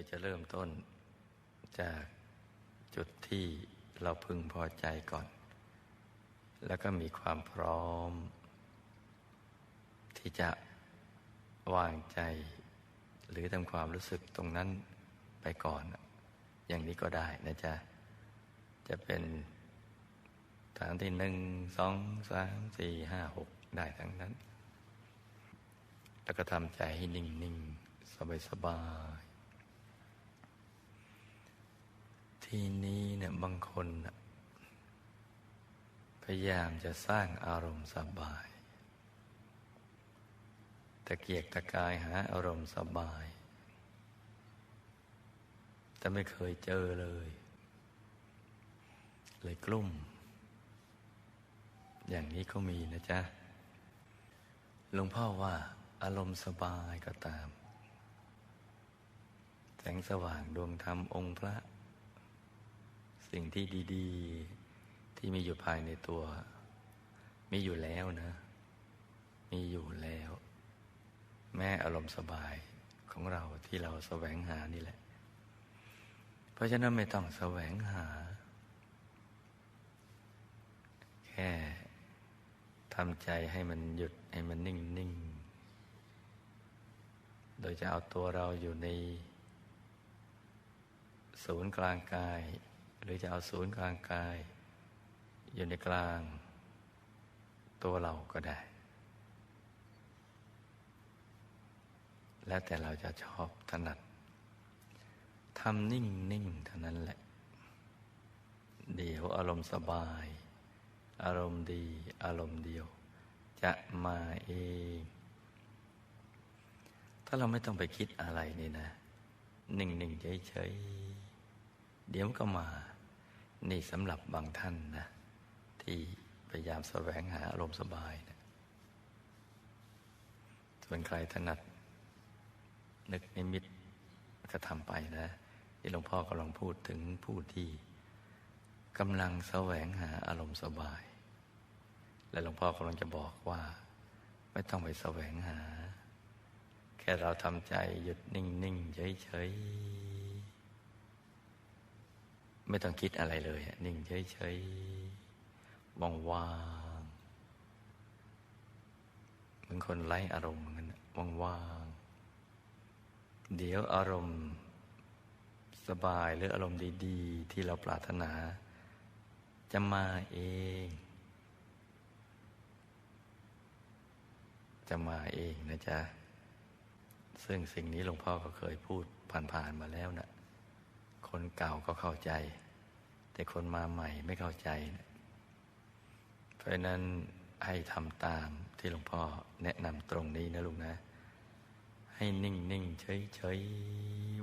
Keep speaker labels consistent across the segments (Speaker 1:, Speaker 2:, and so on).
Speaker 1: ยจะเริ่มต้นจากจุดที่เราพึงพอใจก่อน แล้วก็มีความพร้อม ที่จะวางใจ หรือทำความรู้สึกตรงนั้นไปก่อน อย่างนี้ก็ได้นะจ๊ะ จะเป็นฐานที่หนึ่งสองสามสี่ห้าหกได้ทั้งนั้น แล้วก็ทำใจให้นิ่งนิ่งสบายสบาย ทีนี้เนี่ยบางคนพยายามจะสร้างอารมณ์สบายตะเกียกตะกายหาอารมณ์สบาย แต่ไม่เคยเจอเลย เลยกลุ่ม อย่างนี้ก็มีนะจ๊ะหลวงพ่อว่าอารมณ์สบายก็ตาม แสงสว่างดวงธรรมองค์พระ สิ่งที่ดีๆ ที่มีอยู่ภายในตัว มีอยู่แล้วนะ มีอยู่แล้ว แม่อารมณ์สบายของเราที่เราแสวงหานี่แหละ เพราะฉะนั้นไม่ต้องแสวงหา แค่ทำใจให้มันหยุดให้มันนิ่งนิ่ง โดยจะเอาตัวเราอยู่ในศูนย์กลางกาย หรือจะเอาศูนย์กลางกาย อยู่ในกลาง ตัวเราก็ได้ แล้วแต่เราจะชอบถนัดทำนิ่งนิ่งเท่านั้นแหละ เดี๋ยวอารมณ์สบาย อารมณ์ดี อารมณ์เดียว จะมาเอง ถ้าเราไม่ต้องไปคิดอะไรนี่นะ นิ่งนิ่งเฉยเฉยเดี๋ยวก็มา นี่สำหรับบางท่านนะ ที่พยายามแสวงหาอารมณ์สบายนะส่วนใครถนัด นึกนิมิตก็ทำไปนะที่หลวงพ่อกำลังพูดถึงผู้ที่กำลังแสวงหาอารมณ์สบาย และหลวงพ่อกำลังจะบอกว่า ไม่ต้องไปแสวงหา แค่เราทำใจหยุดนิ่งนิ่งเฉยเฉย ไม่ต้องคิดอะไรเลย นิ่งเฉยเฉยว่างวางเหมือนคนไร้อารมณ์เหมือนกันว่างวางเดี๋ยวอารมณ์สบายหรืออารมณ์ดีๆ ที่เราปรารถนา จะมาเอง จะมาเองนะจ๊ะ ซึ่งสิ่งนี้หลวงพ่อก็เคยพูดผ่านๆมาแล้วน่ะ คนเก่าก็เข้าใจ แต่คนมาใหม่ไม่เข้าใจ เพราะนั้นให้ทำตามที่หลวงพ่อแนะนำตรงนี้นะลุงนะ ให้นิ่งนิ่งเฉยเฉย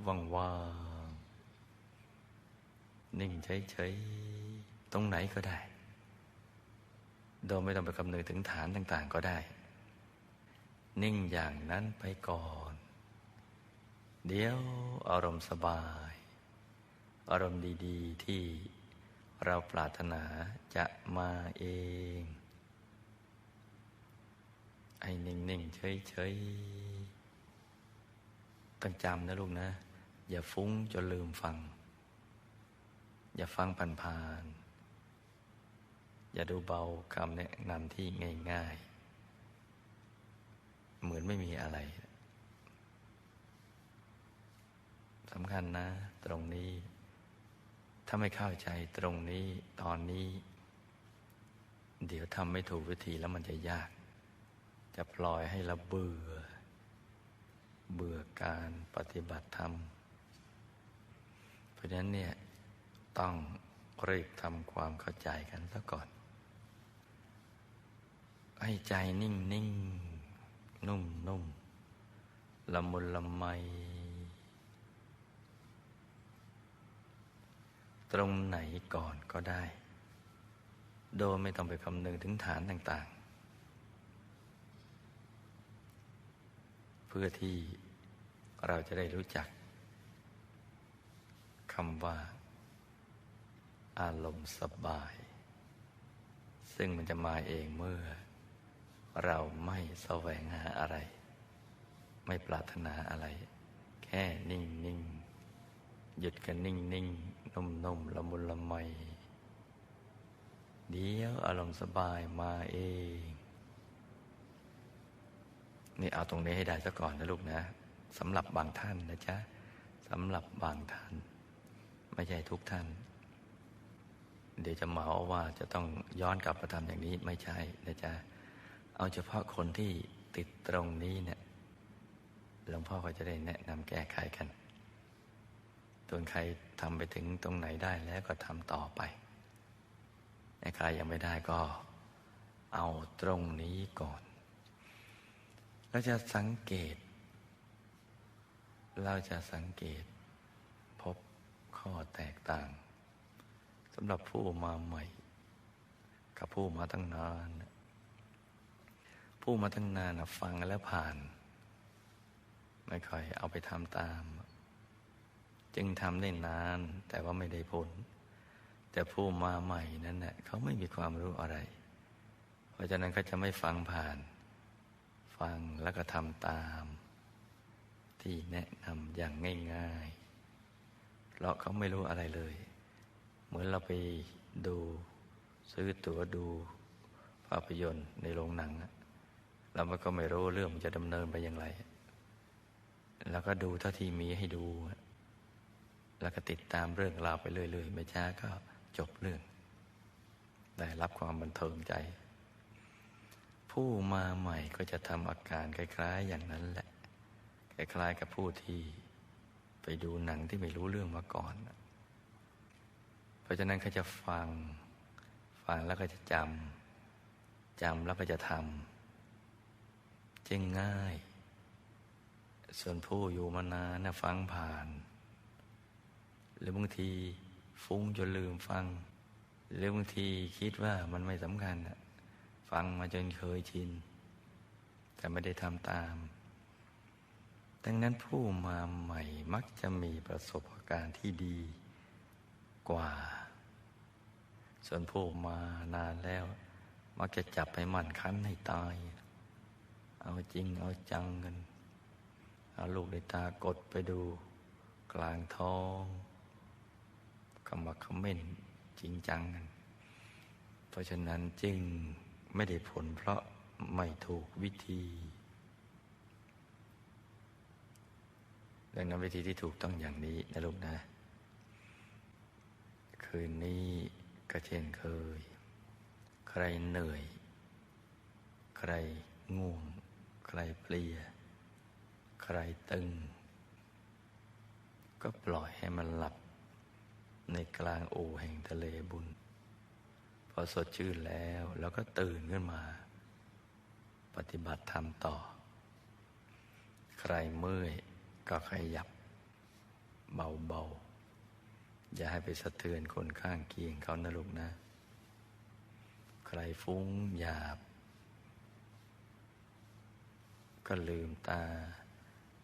Speaker 1: ว่างว่างนิ่งเฉยเฉยตรงไหนก็ได้ โดยไม่ต้องไปคำนึงถึงฐานต่าง ๆ ก็ได้ นิ่งอย่างนั้นไปก่อน เดี๋ยวอารมณ์สบาย อารมณ์ดี ๆ ที่เราปรารถนาจะมาเอง ไอ้นิ่ง ๆ เฉย ๆ ต้องจำนะลูกนะ อย่าฟุ้งจนลืมฟัง อย่าฟังผ่านๆอย่าดูเบาคำแนะนำที่ง่าย ๆ เหมือนไม่มีอะไรสำคัญนะ ตรงนี้ ถ้าไม่เข้าใจตรงนี้ตอนนี้ เดี๋ยวทำไม่ถูกวิธีแล้วมันจะยาก จะปล่อยให้เราเบื่อ เบื่อการปฏิบัติธรรม เพราะฉะนั้นเนี่ยต้องรีบทำความเข้าใจกันซะก่อน ให้ใจนิ่งนิ่งนุ่มนุ่มละมุนละไม ตรงไหนก่อนก็ได้ โดยไม่ต้องไปคำนึงถึงฐานต่าง ๆ เพื่อที่เราจะได้รู้จักคำว่า อารมณ์สบาย ซึ่งมันจะมาเองเมื่อ เราไม่แสวงหาอะไร ไม่ปรารถนาอะไร แค่นิ่งนิ่งหยุดกันนิ่งนิ่ง นุ่มนุ่มละมุนละไมเดี๋ยวอารมณ์สบายมาเอง นี่เอาตรงนี้ให้ได้ซะก่อนนะลูกนะสำหรับบางท่านนะจ๊ะสำหรับบางท่าน ไม่ใช่ทุกท่าน เดี๋ยวจะเหมาว่าจะต้องย้อนกลับมาทำอย่างนี้ไม่ใช่นะจ๊ะเอาเฉพาะคนที่ติดตรงนี้เนี่ยหลวงพ่อก็จะได้แนะนำแก้ไขกัน ส่วนใครทำไปถึงตรงไหนได้แล้วก็ทำต่อไปใครยังไม่ได้ก็เอาตรงนี้ก่อน เราจะสังเกต เราจะสังเกต พบข้อแตกต่างสำหรับผู้มาใหม่ กับผู้มาตั้งนาน ผู้มาตั้งนานฟังแล้วผ่าน ไม่ค่อยเอาไปทำตาม จึงทำได้นาน แต่ว่าไม่ได้ผล แต่ผู้มาใหม่นั้นเน่ยเขาไม่มีความรู้อะไร เพราะฉะนั้นเขาจะไม่ฟังผ่าน ฟังแล้วก็ทำตาม ที่แนะนำอย่างง่ายๆเพราะเขาไม่รู้อะไรเลย เหมือนเราไปดูซื้อตั๋วดูภาพยนตร์ในโรงหนังเราก็ไม่รู้เรื่องจะดำเนินไปอย่างไร แล้วก็ดูเท่าที่มีให้ดู แล้วก็ติดตามเรื่องราวไปเรื่อยๆ ไม่ช้าก็จบเรื่อง ได้รับความบันเทิงใจ ผู้มาใหม่ก็จะทำอาการคล้าย ๆ อย่างนั้นแหละ คล้ายๆกับผู้ที่ไปดูหนังที่ไม่รู้เรื่องมาก่อน เพราะฉะนั้นเขาจะฟัง ฟังแล้วก็จะจำ จำแล้วก็จะทำจึงง่าย ส่วนผู้อยู่มานานนะฟังผ่าน หรือบางทีฟุ้งจนลืมฟัง หรือบางทีคิดว่ามันไม่สำคัญฟังมาจนเคยชิน แต่ไม่ได้ทำตาม ดังนั้นผู้มาใหม่มักจะมีประสบการณ์ที่ดีกว่า ส่วนผู้มานานแล้ว มักจะจับไปมั่นคั้นให้ตาย เอาจริงเอาจังกัน เอาลูกในตากดไปดูกลางท้อง ขมักขม้นจริงจังกัน เพราะฉะนั้นจึงไม่ได้ผลเพราะไม่ถูกวิธีดังนั้นวิธีที่ถูกต้องอย่างนี้นะลูกนะ คืนนี้ก็เช่นเคย ใครเหนื่อย ใครง่วง ใครเพลีย ใครตึง ก็ปล่อยให้มันหลับ ในกลางโอแห่งทะเลบุญ พอสดชื่นแล้วแล้วก็ตื่นขึ้นมา ปฏิบัติธรรมต่อ ใครเมื่อยก็ขยับ เบาๆ อย่าให้ไปสะเทือนคนข้างเคียงเขานะลูกนะ ใครฟุ้งหยาบ ก็ลืมตา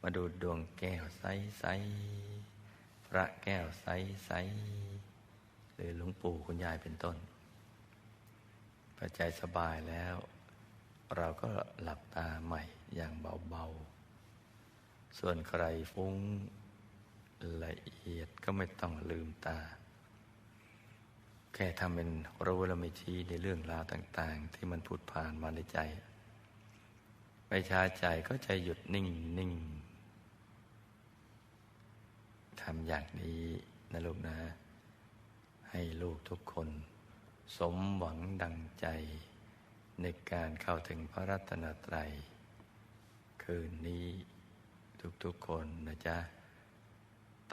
Speaker 1: มาดูดวงแก้วใสๆ พระแก้วใสๆหรือหลวงปู่คุณยายเป็นต้นพอใจสบายแล้ว เราก็หลับตาใหม่อย่างเบาๆ ส่วนใครฟุ้งละเอียดก็ไม่ต้องลืมตา แค่ทำเป็นรู้และไม่ชี้ในเรื่องราวต่าง ๆ ที่มันพูดผ่านมาในใจไปช้าใจก็ใจหยุดนิ่งนิ่งำอย่างนี้นะลูกนะ ให้ลูกทุกคน สมหวังดังใจ ในการเข้าถึงพระรัตนตรัย คืนนี้ทุกๆคนนะจ๊ะ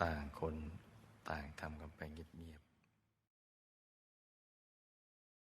Speaker 1: ต่างคนต่างทำกันไปเงียบ